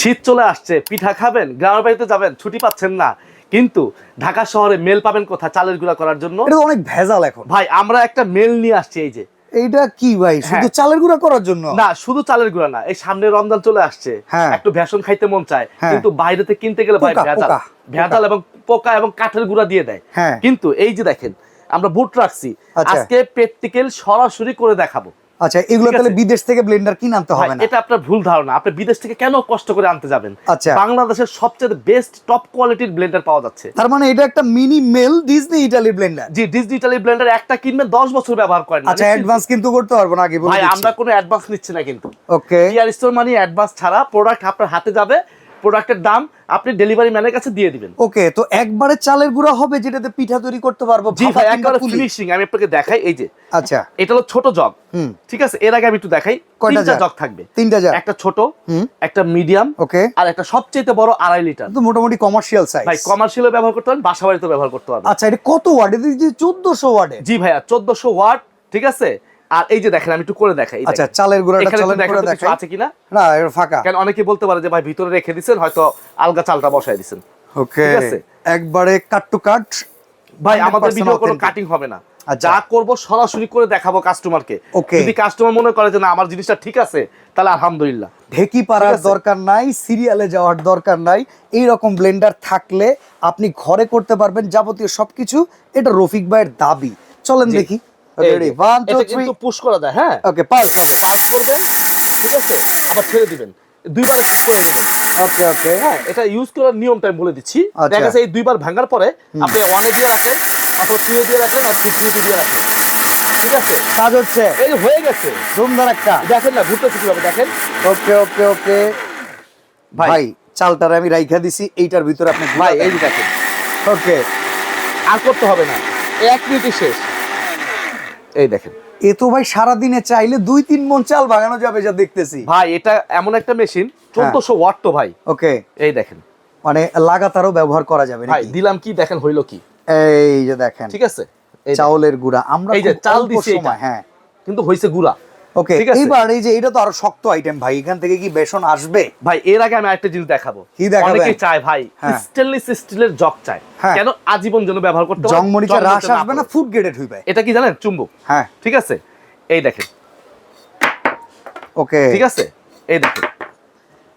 শীত চলে আসছে পিঠা খাবেন গ্রামের বাড়িতে যাবেন ছুটি পাচ্ছেন না। কিন্তু ঢাকা শহরে মেল পাবেন কোথায় চালের গুঁড়া করার জন্য? এটা অনেক ভেজাল এখন। ভাই আমরা একটা মেল নিয়ে আসছি এই যে। এইটা কি ভাই? শুধু হ্যাঁ। চালের গুঁড়া করার জন্য? না শুধু চালের গুঁড়া না এই সামনে রমজান চলে আসছে। হ্যাঁ। একটু ভ্যাসন খাইতে মন চায় হ্যাঁ। কিন্তু বাইরেতে কিনতে গেলে ভাই ভেজাল। ভেজাল এবং পোকা এবং কাঠের গুঁড়া দিয়ে দেয়। কিন্তু এই যে দেখেন আমরা বুট রাখছি। আচ্ছা। আজকে প্র্যাকটিক্যাল সরাসরি করে দেখাবো। আচ্ছা এগুলো তাহলে বিদেশ থেকে ব্লেন্ডার কিনে আনতে হবে না? এটা আপনার ভুল ধারণা। আপনি বিদেশ থেকে কেন কষ্ট করে আনতে যাবেন? আচ্ছা। বাংলাদেশের সবচেয়ে বেস্ট টপ কোয়ালিটির ব্লেন্ডার পাওয়া যাচ্ছে। তার মানে এটা একটা মিনি মেল ডিজনি ইটালি ব্লেন্ডার জি ডিজিটালি ব্লেন্ডার একটা কিনবেন দশ বছর ব্যবহার করেন। আচ্ছা অ্যাডভান্স কিন্তু করতে পারব না আগে বলে ভাই আমরা কোনো অ্যাডভান্স নিচ্ছি না কিন্তু। ওকে ইয়ার স্টোর মানি অ্যাডভান্স ছাড়া প্রোডাক্ট আপনার হাতে যাবে। প্রোডাক্টের দাম আপনি ডেলিভারি ম্যানের কাছে দিয়ে দিবেন। ওকে তো একবারে চালের গুঁড়া হবে যেটাতে পিঠা তৈরি করতে পারব জি ভাই কিংবা একবার। ফিনিশিং আমি আপনাকে দেখাই এই যে। আচ্ছা। এটা হলো ছোট জগ। ঠিক আছে এর আগে আমি একটু দেখাই তিনটা? জগ থাকবে। তিনটা যা একটা ছোট হুম। একটা মিডিয়াম ওকে। আর একটা সবচেয়ে বড় আড়াই লিটার তো মোটামুটি কমার্শিয়াল সাইজ ভাই কমার্শিয়ালও ব্যবহার করতে পারেন বাসা বাড়িতেও ব্যবহার করতে পারবেন। আচ্ছা এটা কত ওয়াট এটা যে চোদ্দশো ওয়াটে জি ভাইয়া চোদ্দশো ওয়াট ঠিক আছে? আর এই যে দেখেন আমি একটু করে দেখাই আচ্ছা চালের গুঁড়াটা চালের গুঁড়া দেখাই। আছে কিনা? না এটা ফাঁকা। কেন অনেকে বলতে পারে যে ভাই ভিতরে রেখে দিছেন হয়তো আলগা চালটা বসায় দিছেন। ওকে ঠিক আছে। একবারে কাট টু কাট ভাই আমাদের ভিডিও কোনো কাটিং হবে না। আচ্ছা। যা করব সরাসরি করে দেখাবো কাস্টমারকে যদি কাস্টমার মনে করে যে না আমার জিনিসটা ঠিক আছে তাহলে আলহামদুলিল্লাহ। ঢেকি পাড়ার দরকার নাই সিরিয়ালে যাওয়ার দরকার নাই। এই রকম ব্লেন্ডার থাকলে আপনি ঘরে করতে পারবেন যাবতীয় সবকিছু। এটা রফিক ভাইয়ের দাবি। চলেন দেখি। রেডি টু থ্রি কিন্তু পুশ করা যায় হ্যাঁ? ওকে পাস হবে পাস করবেন ঠিক আছে? আবার ছেড়ে দিবেন। দুইবার করে নেবেন। ওকে ওকে হ্যাঁ এটা ইউজ করার নিয়মটা আমি বলে দিচ্ছি। আচ্ছা। দেখা যাচ্ছে এই দুইবার ভাঙার পরে আপনি ওয়ানে দিয়ে রাখেন অথবা টুয়ে দিয়ে রাখেন অথবা থ্রিতে দিয়ে রাখেন। ঠিক আছে? কাজ হচ্ছে। এই হয়ে গেছে। সুন্দর একটা। দেখেন না ঘুরতেছে কীভাবে দেখেন। ওকে ওকে ওকে ভাই। ভাই চালটারে আমি রাইখা দিছি এইটার ভিতরে আপনি ভাই এই দেখেন। ওকে আর করতে হবে না। এক মিনিটই শেষ। এই দেখেন। এ তো ভাই সারাদিনে চাইলে দুই তিন মন চাল বাগানো যাবে যা দেখতেছি। ভাই এটা এমন একটা মেশিন চোদ্দশো ওয়াট তো ভাই। ওকে। এই দেখেন। মানে লাগাতারও ব্যবহার করা যাবে ভাই দিলাম কি দেখেন হইল কি। এই যে দেখেন। ঠিক আছে? এই চাউলের গুড়া। আমরা এই যে চাল দিচ্ছি দিছি হ্যাঁ। কিন্তু হয়েছে গুড়া। ওকে এইবার এই যে এটা তো আরও শক্ত আইটেম ভাই এখান থেকে কি বেসন আসবে? ভাই এর আগে আমি আরেকটা জিনিস দেখাবো। কি দেখাবেন? অনেকে চায় ভাই হ্যাঁ। স্টেনলেস স্টিলের জগ চায়। হ্যাঁ। কেন আজীবন জন্য ব্যবহার করতে রাস আসবে না ফুড গ্রেডেড হইবে। এটা কি জানেন? চুম্বক। হ্যাঁ। ঠিক আছে? এই দেখেন। ওকে ঠিক আছে? এই দেখেন।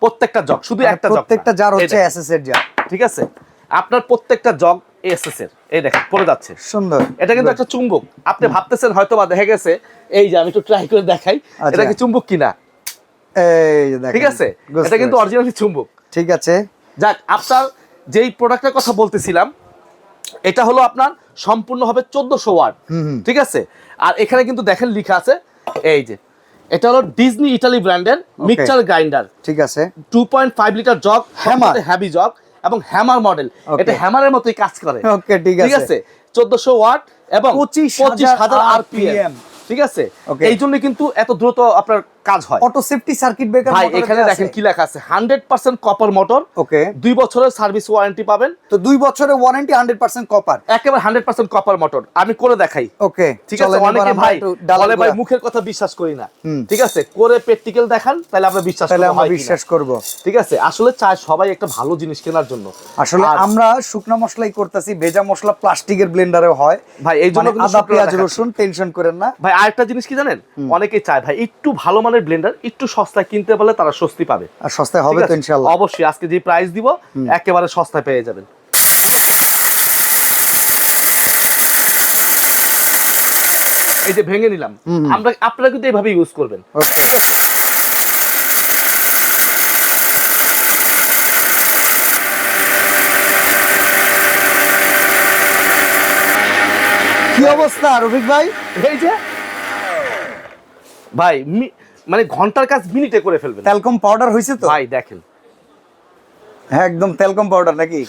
প্রত্যেকটা জগ শুধু একটা জগ মানে প্রত্যেকটা জার হচ্ছে এসএস এর জার ঠিক আছে? আপনার প্রত্যেকটা জগ এসএস এর এই দেখেন পড়ে যাচ্ছে। সুন্দর। এটা কিন্তু একটা চুম্বক। আপনি ভাবতেছেন হয়তো বা দেখা গেছে এই যে আমি একটু ট্রাই করে দেখাই আচ্ছা। এটা কি চুম্বক কিনা? এই ঠিক আছে? এটা কিন্তু। অরিজিনালি চুম্বক। ঠিক আছে। যাক আপনার যেই প্রোডাক্টের কথা বলতেছিলাম এটা হলো আপনার সম্পূর্ণ হবে চোদ্দশো ওয়াট। ঠিক আছে? আর এখানে কিন্তু দেখেন লেখা আছে এই যে এটা হলো ডিজনি ইটালি ব্র্যান্ডের মিক্সচার গ্রাইন্ডার ঠিক আছে। Two point five litre jug. Heavy jug এবং হ্যামার মডেল. এটা হ্যামারের মতোই কাজ করে। ওকে ঠিক ঠিক আছে। আছে? চোদ্দশো ওয়াট এবং 25,000 পঁচিশ হাজার RPM আরপিএম ঠিক আছে? এই জন্য কিন্তু এত দ্রুত আপনার কাজ হয়। অটো সেফটি সার্কিট ব্রেকার ভাই এখানে দেখেন কি লেখা আছে? Hundred percent copper motor okay দুই বছরের সার্ভিস ওয়ারেন্টি পাবেন। তো দুই বছরের ওয়ারেন্টি হান্ড্রেড পার্সেন্ট কপার একেবারে হান্ড্রেড পার্সেন্ট কপার মোটর আমি করে দেখাই। ওকে ঠিক আছে? অনেকে ভাই বলে ভাই মুখের কথা বিশ্বাস করি না। ঠিক আছে? করে প্র্যাকটিক্যাল দেখান তাহলে আমরা বিশ্বাস তাহলে আমরা বিশ্বাস করব। ঠিক আছে? আসলে চায় সবাই একটা ভালো জিনিস কেনার জন্য। আসলে আমরা শুকনা মশলাই করতেছি ভেজা মশলা প্লাস্টিকের ব্লেন্ডারে হয়। ভাই এই জন্য মানে আদা পেঁয়াজ রসুন টেনশন করেন না। ভাই আরেকটা জিনিস কি জানেন? অনেকে চায় ভাই একটু ভালো মানের ব্লেন্ডার একটু সস্তায় কিনতে পারলে তারা স্বস্তি পাবে। আর সস্তায় হবে তো? ইনশাল্লাহ অবশ্যই আজকে যে প্রাইস দিব একেবারে সস্তায় পেয়ে যাবেন। এই যে ভেঙে নিলাম আমরা আপনারা কিন্তু এইভাবে ইউজ করবেন। কি অবস্থা রফিক ভাই? এই যে ভাই মানে ঘণ্টার কাজ মিনিটে করে ফেলবেন। তেলকম পাউডার হয়েছে তো? ভাই দেখেন। হ্যাঁ একদম তেলকম পাউডার নাকি?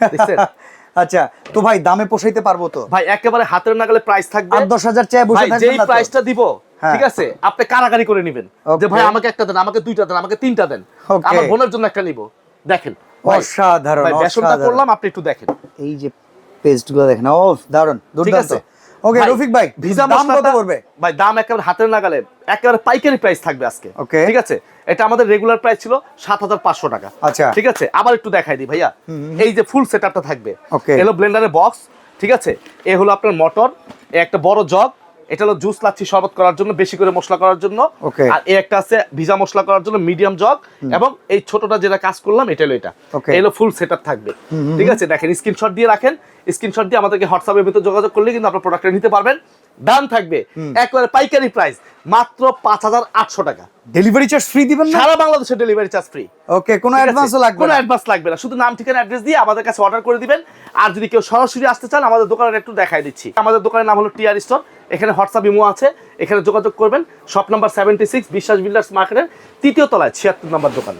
আচ্ছা তো ভাই দামে পোষাইতে পারব তো? ভাই একেবারে হাতের নাগালে প্রাইস থাকবে। আট দশ হাজার চেয়ে বসে থাকবেন যেই প্রাইসটা দিব হ্যাঁ। ঠিক আছে আপনি কারাকারি করে নেবেন। যে ভাই আমাকে একটা দেন আমাকে দুইটা দেন আমাকে তিনটা দেন. আমার বোনের জন্য একটা নিব। দেখেন অসাধারণ বেসনটা করলাম আপনি একটু দেখেন। এই যে পেস্টগুলো দেখেন ও দারুণ দুর্দান্ত। আছে? ওকে রফিক ভাই ভিসা দাম কত করবে ভাই দাম একেবারে হাতের নাগালে একেবারে পাইকারি প্রাইস থাকবে আজকে। ওকে ঠিক আছে? এটা আমাদের রেগুলার প্রাইস ছিল সাত হাজার পাঁচশো টাকা। আচ্ছা। ঠিক আছে? আবার একটু দেখাই দিই ভাইয়া। এই যে ফুল সেট আপটা থাকবে। ওকে এলো ব্লেন্ডারের বক্স ঠিক আছে? এ হলো আপনার মোটর একটা বড় জগ এটা হলো জুস লাচ্ছি শরবত করার জন্য বেশি করে মশলা করার জন্য। আর এ একটা আছে ভিজা মশলা করার জন্য মিডিয়াম জগ। এবং এই ছোটটা যেটা কাজ করলাম এটা হলো এটা. এলো ফুল সেট থাকবে। ঠিক আছে? দেখেন স্ক্রিনশট দিয়ে রাখেন। স্ক্রিনশট দিয়ে আমাদেরকে হোয়াটসঅ্যাপের ভিতরে যোগাযোগ করলে কিন্তু আপনার প্রোডাক্টটা নিতে পারবেন। দাম থাকবে। একবারে পাইকারি প্রাইস মাত্র পাঁচ হাজার আটশো টাকা। ডেলিভারি চার্জ ফ্রি দিবেন না? সারা বাংলাদেশে ডেলিভারি চার্জ ফ্রি ওকে কোনো অ্যাডভান্সও লাগবে কোনো অ্যাডভান্স লাগবে না। শুধু নাম ঠিকানা অ্যাড্রেস দিয়ে আমাদের কাছে অর্ডার করে দিবেন। আর যদি কেউ সরাসরি আসতে চান আমাদের দোকানের একটু দেখাই দিচ্ছি। আমাদের দোকানের নাম হলো টিআর স্টোর এখানে হোয়াটসঅ্যাপ ইমো আছে, এখানে যোগাযোগ করবেন। Shop number seventy six Biswas builders মার্কেটের তৃতীয় তলায়, ছিয়াত্তর নম্বর দোকান।